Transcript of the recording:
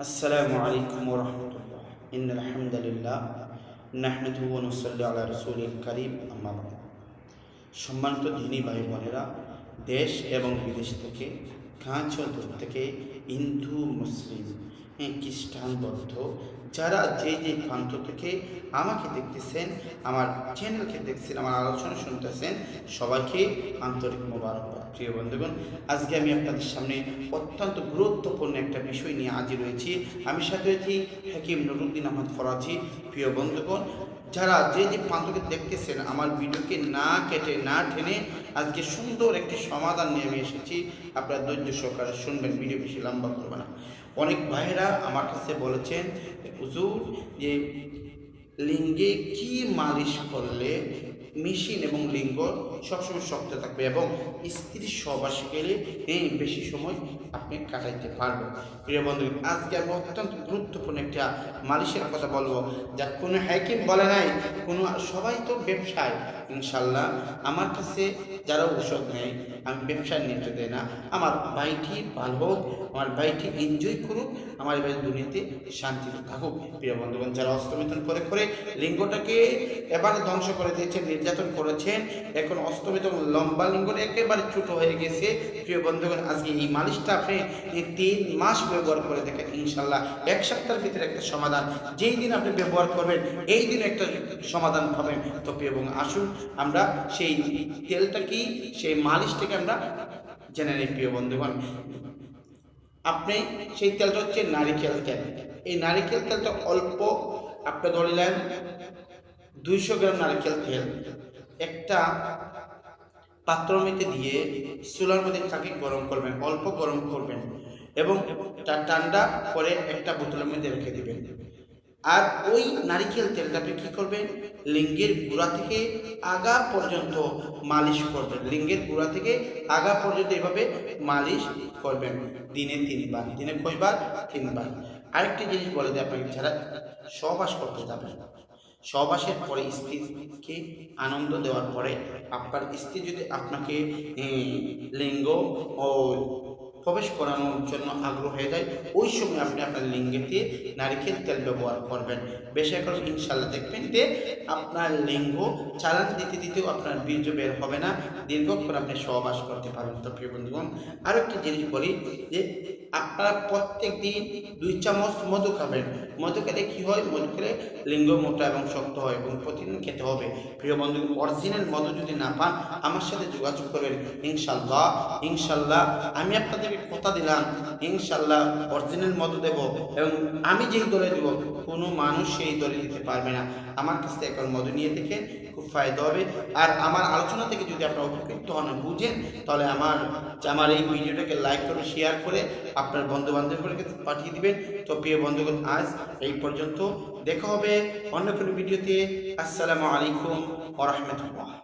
আসসালামু আলাইকুম রহমতুল্লাহ ইন আলহামদুলিল্লাহ নাহমদুবনসল্লি আল্লাহ রসুল করিম আমার সম্মানিত দিনী ভাই বোনেরা দেশ এবং বিদেশ থেকে কাঁচ দূর থেকে হিন্দু, মুসলিম হ্যাঁ, খ্রিস্টান বৌদ্ধ যারা যে যে প্রান্ত থেকে আমাকে দেখতেছেন আমার চ্যানেলকে দেখছেন আমার আলোচনা শুনতেছেন সবাইকে আন্তরিক মোবারকবাদ। প্রিয় বন্ধুগণ আজকে আমি আপনাদের সামনে অত্যন্ত গুরুত্বপূর্ণ একটা বিষয় নিয়ে আজি রয়েছি আমি সাথে রয়েছি হাকিম নুরুদ্দিন আহমদ ফরাজি। প্রিয় বন্ধুগণ যারা যে যে প্রান্তকে দেখতেছেন, আমার ভিডিওকে না কেটে, না ঠেনে আজকে সুন্দর একটি সমাধান নিয়ে আমি এসেছি। আপনারা ধৈর্য সহকারে শুনবেন, ভিডিও বেশি লম্বা করবে না। অনেক ভাইয়েরা আমার কাছে বলেছেন, হুজুর যে লিঙ্গে কি মালিশ করলে মেশিন এবং লিঙ্গ সবসময় শক্ত থাকবে এবং স্ত্রীর সহবাস গেলে এই বেশি সময় আপনি কাটাইতে পারবেন। প্রিয় বন্ধু আজকে আমি অত্যন্ত গুরুত্বপূর্ণ একটা মালিশের কথা বলব, যা কোনো হ্যাকিম বলে নাই, কোনো, সবাই তো ব্যবসায় ইনশাল্লাহ আমার কাছে যারা ঔষধ নেয়, আমি ব্যবসায় নিতে দেয় না। আমার ভাইটি ভালো হোক, আমার ভাইটি এনজয় করুক, আমার ভাই দুনিয়াতে শান্তিতে থাকুক। প্রিয় বন্ধুগণ, যারা অস্তমিতন করে করে লিঙ্গটাকে এবারে ধ্বংস করে দিয়েছেন নির্যাতন করেছেন। এখন অস্তমিতন লম্বা লিঙ্গটা একেবারে ছোট হয়ে গেছে। প্রিয় বন্ধুগণ, আজকে এই মালিশটা আপনি তিন মাস ব্যবহার করে দেখেন ইনশাল্লাহ এক সপ্তাহের ভিতরে একটা সমাধান। যেই দিন আপনি ব্যবহার করবেন, এই দিন একটা সমাধান পাবেন। তো বন্ধু, আসুন আমরা সেই তেলটা কি সেই মালিশটাকে আমরা জেনে নিই, প্রিয় বন্ধুগণ। আপনি সেই তেলটা হচ্ছে নারিকেল তেল। এই নারিকেল তেলটা অল্প আপনি ধরিলেন দুইশো গ্রাম নারকেল তেল। একটা পাত্রের মধ্যে দিয়ে চুলার মধ্যে তাকে গরম করবেন, অল্প গরম করবেন এবং ঠান্ডা করে একটা বোতলের মধ্যে রেখে দেবেন। আর ওই নারিকেল তেলটা আপনি কী করবেন? লিঙ্গের গুঁড়া থেকে আগা পর্যন্ত মালিশ করবেন। লিঙ্গের গুঁড়া থেকে আগা পর্যন্ত এভাবে মালিশ করবেন। দিনে তিনবার, দিনে কয়বার? তিনবার। আরেকটি জিনিস বলে দেয় আপনাকে, যারা সহবাস করতে যাবেন সহবাসের পরে স্ত্রীকে আনন্দ দেওয়ার পরে আপনার স্ত্রী যদি আপনাকে লিঙ্গ ও প্রবেশ করানোর জন্য আগ্রহ হয়ে যায়, ওই সময় আপনি আপনার লিঙ্গেতে নারিকেল তেল ব্যবহার করবেন। বেশি করে ইনশাল্লাহ দেখবেন যে আপনার লিঙ্গ চালান দিতে দিতেও আপনার বীর্য বের হবে না, দীর্ঘক্ষণ আপনি সহবাস করতে পারবেন। তো প্রিয় বন্ধুগণ আরও একটি জিনিস বলি যে আপনারা প্রত্যেক দিন দুই চামচ মধু খাবেন। মধু খেলে কী হয়? মধু খেলে লিঙ্গ মোটা এবং শক্ত হয় এবং প্রতিদিন খেতে হবে। প্রিয় বন্ধু অরিজিনাল মধু যদি না পান, আমার সাথে যোগাযোগ করবেন। ইনশাল্লাহ ইনশাল্লাহ আমি আপনাদেরকে কথা দিলাম ইনশাল্লাহ অরিজিনাল মধু দেব এবং আমি যেই দলে দেব, কোনো মানুষ সেই দলে দিতে পারবে না। আমার কাছ থেকে এখন মধু নিয়ে দেখে খুব ফায়দা হবে। আর আমার আলোচনা থেকে যদি আপনারা উপকৃত হন বুঝেন, তাহলে আমার আমার এই ভিডিওটাকে লাইক করে শেয়ার করে আপনার বন্ধু বান্ধবের কাছে পাঠিয়ে দিবেন। তো প্রিয় বন্ধুগণ, আজ এই পর্যন্ত। দেখা হবে অন্য কোনো ভিডিওতে। আসসালামু আলাইকুম ওরহমতুল্লাহ